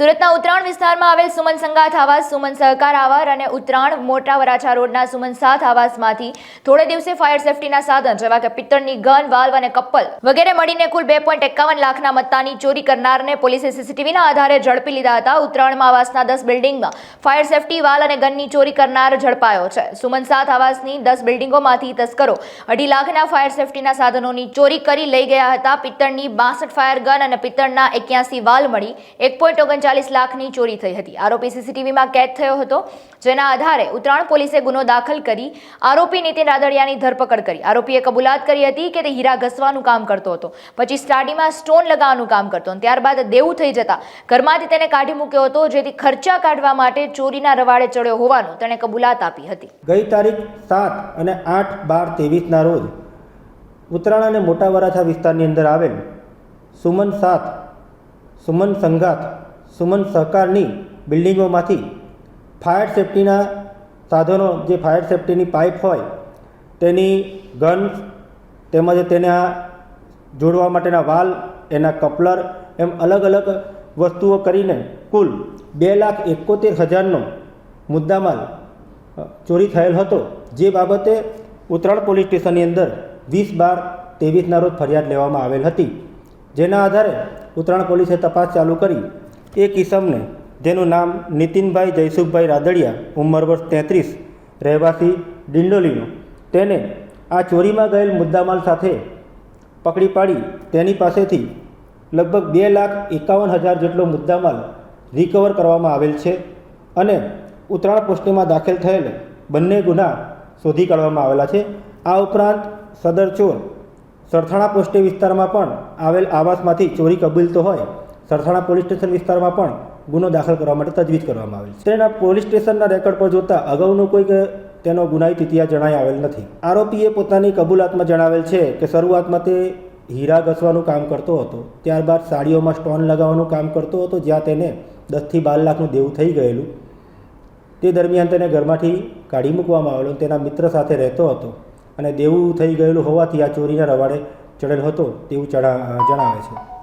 સુરતના ઉત્તરાયણ વિસ્તારમાં આવેલ સુમન સંગાથ આવાસ, સુમન સહકાર આવાર અને ઉત્તરાયણ મોટા વરાછા રોડના સુમન સાથ આવાસમાંથી થોડે દિવસે ફાયર સેફટીના સાધન, જેવા કે પિત્તળની ગન, વાલ્વ અને કપ્પલ વગેરે મળીને કુલ બે પોઈન્ટ એકાવન લાખના મત્તાની ચોરી કરનારને પોલીસે સીસીટીવીના આધારે ઝડપી લીધા હતા. ઉત્તરાયણમાં આવાસના દસ બિલ્ડિંગમાં ફાયર સેફટી, વાલ અને ગનની ચોરી કરનાર ઝડપાયો છે. સુમન સાથ આવાસની દસ બિલ્ડિંગોમાંથી તસ્કરો અઢી લાખના ફાયર સેફટીના સાધનોની ચોરી કરી લઈ ગયા હતા. પિત્તળની બાસઠ ફાયર ગન અને પિત્તળના એક્યાસી વાલ મળી એક પોઈન્ટ ઓગણચાલીસ લાખની ચોરી થઈ હતી. આરોપી સીસીટીવીમાં કેદ થયો હતો, જેના આધારે ઉત્તરાણ પોલીસે ગુનો દાખલ કરી આરોપી નીતિન રાદડિયાની ધરપકડ કરી. આરોપીએ કબૂલાત કરી હતી કે તે હીરા ઘસવાનું કામ કરતો હતો. પછી સ્ટાડીમાં સ્ટોન લગાવવાનું કામ કરતો ત્યારબાદ દેવું થઈ જતા ઘરમાંથી તેને કાઢી મૂક્યો હતો, જેથી ખર્ચા કાઢવા માટે ચોરીના રવાડે ચડ્યો હોવાનું તેણે કબૂલાત આપી હતી. ગઈ તારીખ સાત અને આઠ બાર ત્રેવીસના રોજ ઉત્તરાયણ અને મોટા વરાછા વિસ્તારની અંદર આવેલ સુમન સાત, સુમન સંઘાત સુમન સહકારની બિલ્ડિંગોમાંથી ફાયર સેફટીના સાધનો, જે ફાયર સેફટીની પાઇપ હોય, તેની ગન તેમજ તેના જોડવા માટેના વાલ, એના કપલર એમ અલગ અલગ વસ્તુઓ કરીને કુલ બે લાખ એકોતેર હજારનો મુદ્દામાલ ચોરી થયેલ હતો. જે બાબતે ઉત્તરાયણ પોલીસ સ્ટેશનની અંદર વીસ બાર ત્રેવીસના રોજ ફરિયાદ લેવામાં આવેલ હતી. જેના આધારે ઉત્તરાયણ પોલીસે તપાસ ચાલુ કરી એક કિસમને, જેનું નામ નીતિનભાઈ જયસુખભાઈ રાદડિયા, ઉંમર વર્ષ તેત્રીસ, રહેવાસી ડિંડોલીનો, તેને આ ચોરીમાં ગયેલ મુદ્દામાલ સાથે પકડી પાડી તેની પાસેથી લગભગ બે લાખ એકાવન હજાર જેટલો મુદ્દામાલ રિકવર કરવામાં આવેલ છે અને ઉત્તરાયણ પોસ્ટીમાં દાખલ થયેલ બંને ગુના શોધી કાઢવામાં આવેલા છે. આ ઉપરાંત સદર ચોર સરથાણા પોસ્ટે વિસ્તારમાં પણ આવેલ આવાસમાંથી ચોરી કબૂલતો હોય સરથાણા પોલીસ સ્ટેશન વિસ્તારમાં પણ ગુનો દાખલ કરવા માટે તજવીજ કરવામાં આવેલ છે. તેના પોલીસ સ્ટેશનના રેકોર્ડ પર જોતા અગાઉનો કોઈ તેનો ગુનાહિત ઇતિહાસ જણાઈ આવેલ નથી. આરોપીએ પોતાની કબૂલાતમાં જણાવેલ છે કે શરૂઆતમાં તે હીરા ઘસવાનું કામ કરતો હતો, ત્યારબાદ સાડીઓમાં સ્ટોન લગાવવાનું કામ કરતો હતો, જ્યાં તેને દસથી બાર લાખનું દેવું થઈ ગયેલું. તે દરમિયાન તેને ઘરમાંથી કાઢી મૂકવામાં આવેલો તેના મિત્ર સાથે રહેતો હતો અને દેવું થઈ ગયેલું હોવાથી આ ચોરીના રવાડે ચડેલ હતો તેવું જણાવે છે.